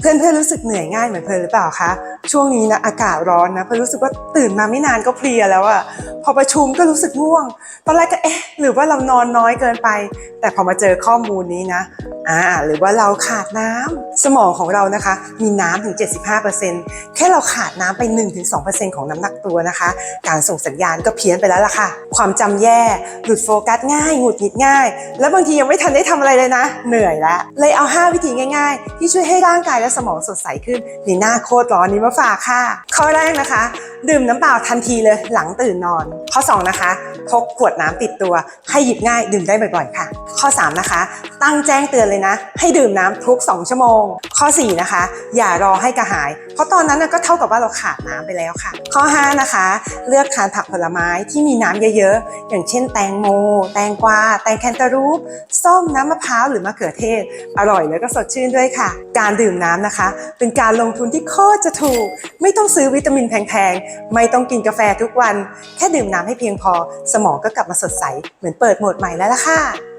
เพื่อนเพื่อนๆรู้สึกเหนื่อยง่ายเหมือนเพลินหรือเปล่าคะช่วงนี้นะอากาศร้อนนะเพลินรู้สึกว่าตื่นมาไม่นานก็เพลียแล้วอะ พอประชุมก็รู้สึกง่วง ตอนแรกก็เอ๊ะ หรือว่าเรานอนน้อยเกินไป แต่พอมาเจอข้อมูลนี้นะอ่าหรือว่าเราขาดน้ำสมองของเรานะคะ มีน้ำถึง 75%แค่เราขาดน้ำไป 1-2%ของน้ำหนักตัวนะคะ การส่งสัญญาณก็เพี้ยนไปแล้วล่ะค่ะ ความจำแย่ หลุดโฟกัสง่ายหงุดหงิดง่าย แล้วบางทียังไม่ทันได้ทำอะไรเลยนะ เหนื่อยแล้วเลยเอา 5 วิธีง่าย ๆ ที่ช่วยให้ร่างกายและสมองสดใสขึ้นในหน้าโคตรร้อนนี้มาฝากค่ะข้อแรกนะคะ ดื่มน้ำเปล่าทันทีเลยหลังตื่นนอน ข้อ 2 นะคะ พกขวดน้ำติดตัวให้หยิบง่ายดื่มได้บ่อยๆ ค่ะ ข้อ 3 นะคะ ตั้งแจ้งเตือนเลยนะ ให้ดื่มน้ำทุก 2 ชั่วโมง ข้อ 4 นะคะ อย่ารอให้กระหาย เพราะตอนนั้นนะก็เท่ากับว่าเราขาดน้ำไปแล้วค่ะ ข้อ 5 นะคะ เลือกทานผักผลไม้ที่มีน้ำเยอะๆ อย่างเช่นแตงโม แตงกวา แตงแคนตาลูป ส้มน้ำมะพร้าวหรือมะเขือเทศ อร่อยแล้วก็สดชื่นด้วยค่ะ การดื่มน้ำนะคะ เป็นการลงทุนที่โคตรจะถูก ไม่ต้องซื้อวิตามินแพงๆ ไม่ต้องกินกาแฟทุกวัน แค่ดื่มน้ำให้เพียงพอ สมองก็กลับมาสดใส เหมือนเปิดโหมดใหม่แล้วล่ะค่ะ